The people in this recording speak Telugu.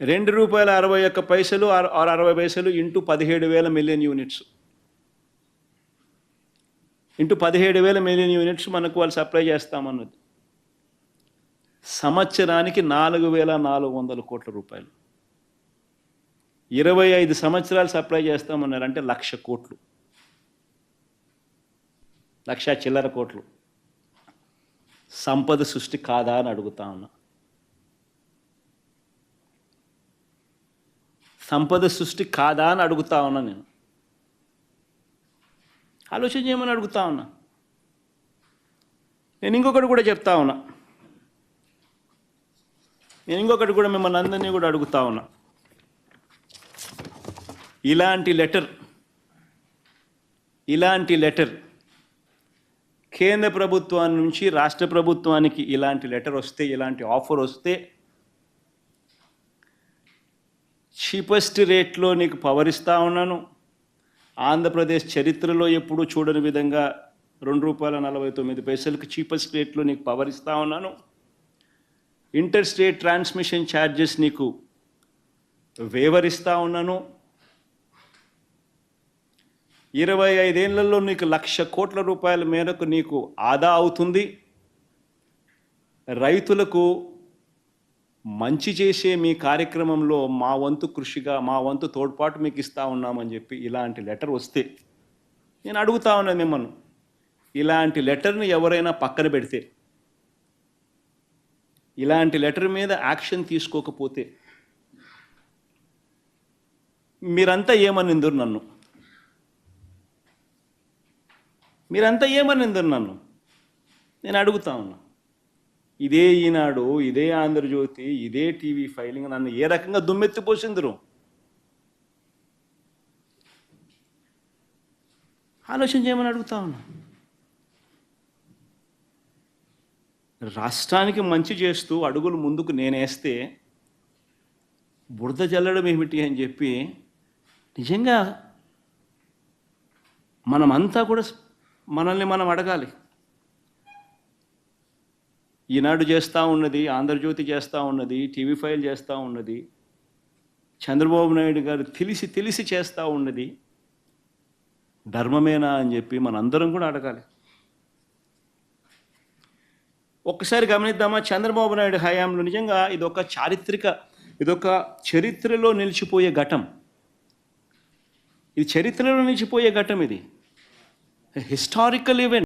రెండు రూపాయల అరవై ఒక్క పైసలు ఆరు ఆరు అరవై పైసలు ఇంటూ పదిహేడు వేల మిలియన్ యూనిట్స్. ఇంటూ పదిహేడు వేల మిలియన్ యూనిట్స్ మనకు వాళ్ళు సప్లై చేస్తామన్నది. సంవత్సరానికి నాలుగు వేల నాలుగు వందల కోట్ల రూపాయలు. ఇరవై ఐదు సంవత్సరాలు సప్లై చేస్తామన్నారు అంటే లక్ష కోట్లు. లక్ష చిల్లర కోట్లు. సంపద సృష్టి కాదా అని అడుగుతా ఉన్నా. సంపద సృష్టి కాదా అని అడుగుతా ఉన్నా నేను. ఆలోచన చేయమని అడుగుతా ఉన్నా. నేను ఇంకొకటి కూడా చెప్తా ఉన్నా. నేను ఇంకొకటి కూడా మిమ్మల్ని అందరినీ కూడా అడుగుతా ఉన్నా. ఇలాంటి లెటర్ ఇలాంటి లెటర్ కేంద్ర ప్రభుత్వం నుంచి రాష్ట్ర ప్రభుత్వానికి ఇలాంటి లెటర్ వస్తే ఇలాంటి ఆఫర్ వస్తే చీపెస్ట్ రేట్లో నీకు పవర్ ఇస్తూ ఉన్నాను. ఆంధ్రప్రదేశ్ చరిత్రలో ఎప్పుడూ చూడని విధంగా రెండు రూపాయల నలభై తొమ్మిది పైసలకు చీపెస్ట్ రేట్లో నీకు పవర్ ఇస్తూ ఉన్నాను. ఇంటర్ స్టేట్ ట్రాన్స్మిషన్ ఛార్జెస్ నీకు వేవర్ ఉన్నాను. ఇరవై ఐదేళ్ళలో నీకు లక్ష కోట్ల రూపాయల మేరకు నీకు ఆదా అవుతుంది. రైతులకు మంచి చేసే మీ కార్యక్రమంలో మా వంతు కృషిగా మా వంతు తోడ్పాటు మీకు ఇస్తా ఉన్నామని చెప్పి ఇలాంటి లెటర్ వస్తే నేను అడుగుతా ఉన్నాను మిమ్మల్ని ఇలాంటి లెటర్ని ఎవరైనా పక్కన పెడితే ఇలాంటి లెటర్ మీద యాక్షన్ తీసుకోకపోతే మీరంతా ఏమనిందురు నన్ను? మీరంతా ఏమనిందరు నన్ను? నేను అడుగుతా ఉన్నా. ఇదే ఈనాడు ఇదే ఆంధ్రజ్యోతి ఇదే టీవీ ఫైలింగ్ నన్ను ఏ రకంగా దుమ్మెత్తిపోసిందిరు ఆలోచన చేయమని అడుగుతా ఉన్నా. రాష్ట్రానికి మంచి చేస్తూ అడుగులు ముందుకు నేనేస్తే బురద జల్లడం ఏమిటి అని చెప్పి నిజంగా మనమంతా కూడా మనల్ని మనం అడగాలి. ఈనాడు చేస్తూ ఉన్నది ఆంధ్రజ్యోతి చేస్తూ ఉన్నది టీవీ ఫైల్ చేస్తూ ఉన్నది చంద్రబాబు నాయుడు గారు తెలిసి తెలిసి చేస్తూ ఉన్నది ధర్మమేనా అని చెప్పి మనందరం కూడా అడగాలి. ఒక్కసారి గమనిద్దామా? చంద్రబాబు నాయుడు హయాంలో నిజంగా ఇదొక చారిత్రక ఇదొక చరిత్రలో నిలిచిపోయే ఘటం. ఇది చరిత్రలో నిలిచిపోయే ఘటం ఇది. Historical event